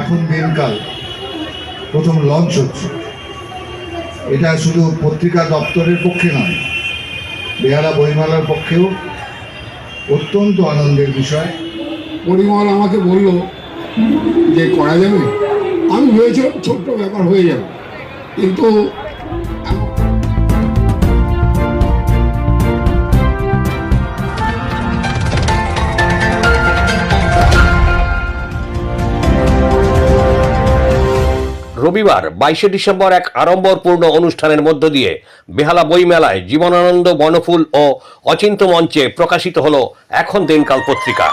এখন দিনকাল, প্রথম লঞ্চ হচ্ছে। এটা শুধু পত্রিকা দপ্তরের পক্ষে নয়, বেহালা বইমেলার পক্ষেও অত্যন্ত আনন্দের বিষয়। পরিমল আমাকে বলল যে, করা যাবে? আমি ভেবেছিলাম ছোট্ট ব্যাপার হয়ে যাবে। কিন্তু রবিবার বাইশে ডিসেম্বর এক আড়ম্বরপূর্ণ অনুষ্ঠানের মধ্য দিয়ে বেহালা বইমেলায় জীবনানন্দ বনফুল ও অচিন্ত মঞ্চে প্রকাশিত হল এখন দিনকাল পত্রিকা।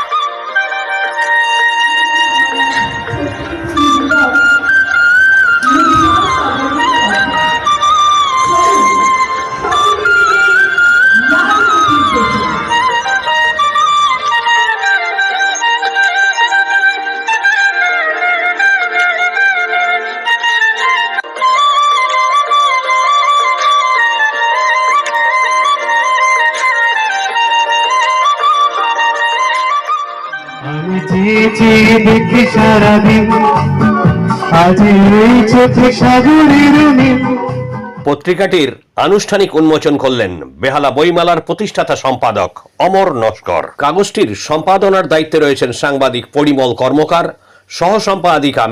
দেখি সারাদিন। পত্রিকাটির আনুষ্ঠানিক উন্মোচন করলেন বেহালা বইমেলার প্রতিষ্ঠাতা সম্পাদক অমর নস্কর। কাগজটির সম্পাদনার দায়িত্বে রয়েছেন সাংবাদিক পরিমল কর্মকার সহ সম্পাদিকা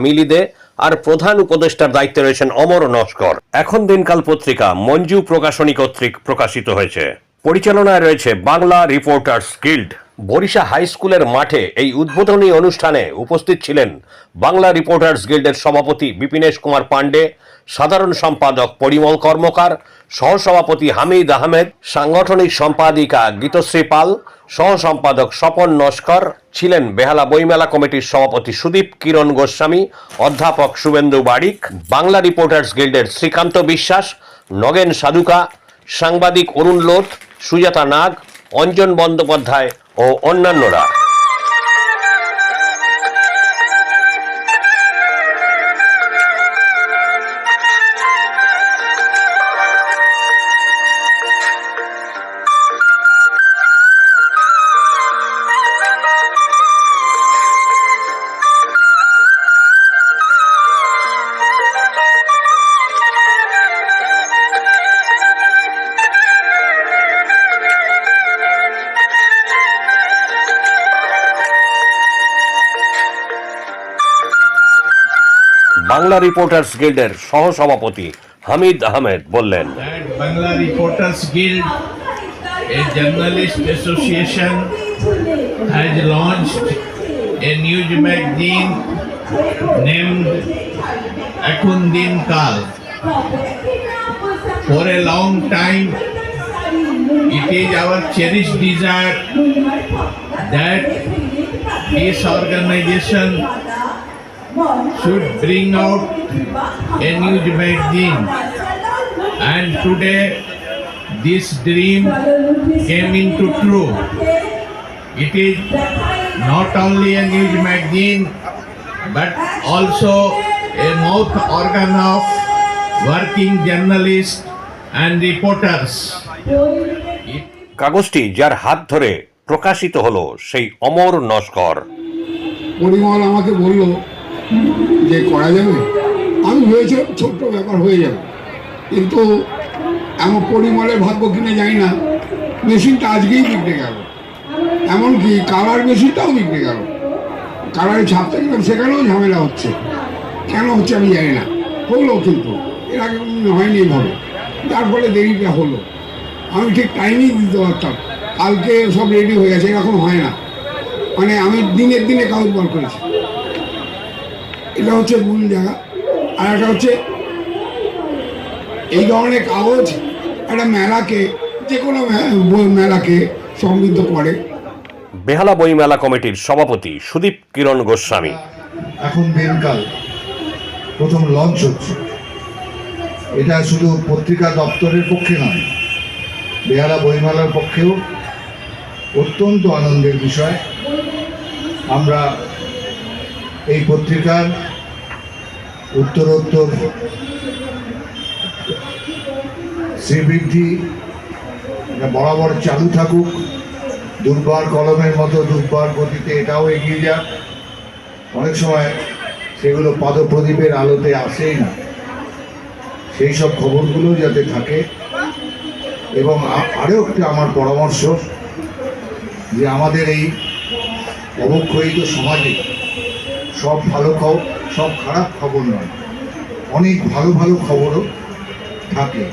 আর প্রধান উপদেষ্টার দায়িত্বে রয়েছেন অমর নস্কর। এখন দিনকাল পত্রিকা মঞ্জু প্রকাশনী কর্তৃক প্রকাশিত হয়েছে। পরিচালনায় রয়েছে Bangla reporters guild. Barisha high স্কুলের মাঠে এই উদ্বোধনী অনুষ্ঠানে উপস্থিত ছিলেন বাংলা রিপোর্টার্স গিল্ডের সভাপতি বিপিনেশ কুমার পাণ্ডে, সাধারণ সম্পাদক পরিমল কর্মকার, সহসভাপতি হামিদ আহমেদ, সাংগঠনিক সম্পাদিকা গীতশ্রী পাল, সহসম্পাদক স্বপন নস্কর, ছিলেন বেহালা বইমেলা কমিটির সভাপতি সুদীপ কিরণ গোস্বামী, অধ্যাপক শুভেন্দু বারিক, বাংলা রিপোর্টার্স গিল্ডের শ্রীকান্ত বিশ্বাস, নগেন সাধুকা, সাংবাদিক অরুণ লোধ, সুজাতা নাগ, অঞ্জন বন্দ্যোপাধ্যায় ও অন্যান্যরা। বাংলা রিপোর্টার্স গিল্ডের সহসভাপতি হামিদ আহমেদ বললেন Bangla reporters guild a journalist association has launch a news magazine name Ekhon Din Kal for a long time it is our cherish desire that this organization should bring out a news magazine. And today, this dream came into true. It is not only a news magazine, but also a mouth organ of working journalists and reporters. It কাগজটি যার হাত ধরে প্রকাশিত হলো সেই অমর নস্কর পরিমল আমাকে বলল যে করা যাবে, আমি ভেবেছিলাম ছোট্ট ব্যাপার হয়ে যাবে। কিন্তু এমন পরিমলের ভাগ্য কিনে যাই না, মেশিনটা আজকেই বিগড়ে গেল। এমনকি কালার মেশিনটাও বিগড়ে গেল। কালারে ছাপতে গেলাম সেখানেও ঝামেলা হচ্ছে। কেন হচ্ছে আমি জানি না। হলো কিন্তু, এর আগে হয়নি এইভাবে যার ফলে দেরিটা হলো। আমি ঠিক টাইমই দিতে পারতাম। কালকে সব রেডি হয়ে গেছে, এরকম হয় না। মানে আমি দিনের দিনে কাগজ বার করেছি। এটা হচ্ছে মূল জায়গা আর একটা হচ্ছে এই ধরনের কাগজ একটা মেলাকে যে কোনো মেলাকে সমৃদ্ধ করে। বেহালা বইমেলা কমিটির সভাপতি সুদীপ কিরণ গোস্বামী। এখন দিনকাল প্রথম লঞ্চ হচ্ছে। এটা শুধু পত্রিকা দপ্তরের পক্ষে নয় বেহালা বইমেলার পক্ষেও অত্যন্ত আনন্দের বিষয়। আমরা এই পত্রিকার উত্তরোত্তর শ্রীবৃদ্ধি বরাবর চালু থাকুক, দুর্বার কলমের মতো দুর্বার গতিতে এটাও এগিয়ে যাক। অনেক সময় সেগুলো পাদপ্রদীপের আলোতে আসেই না। সেই সব খবরগুলো যাতে থাকে। এবং আরও একটা আমার পরামর্শ যে আমাদের এই অবক্ষয়িত সমাজে সব ভালো খবর, সব খারাপ খবর নয়। অনেক ভালো ভালো খবরও থাকে।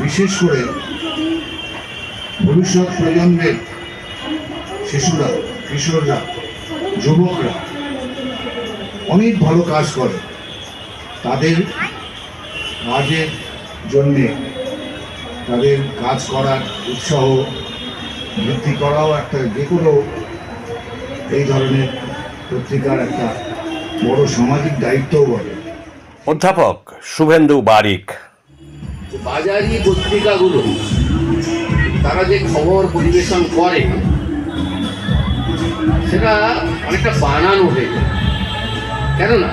বিশেষ করে ভবিষ্যৎ প্রজন্মের শিশুরা, কিশোররা, যুবকরা অনেক ভালো কাজ করে তাদের কাজের জন্যে। তাদের কাজ করার উৎসাহ বৃদ্ধি করাও একটা যে কোনো এই ধরনের পত্রিকার একটা বড় সামাজিক দায়িত্বও বলে অধ্যাপক শুভেন্দু বারিক। বাজারি পত্রিকাগুলো তারা যে খবর পরিবেশন করে সেটা অনেকটা বানানো হয়ে যায়। কেননা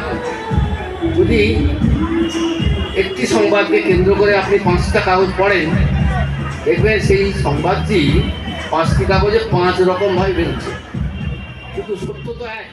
যদি একটি সংবাদকে কেন্দ্র করে আপনি পাঁচটা কাগজ পড়েন দেখবেন সেই সংবাদটি পাঁচটি কাগজে পাঁচ রকমভাবে বেরোচ্ছে। কিন্তু সত্য তো এক।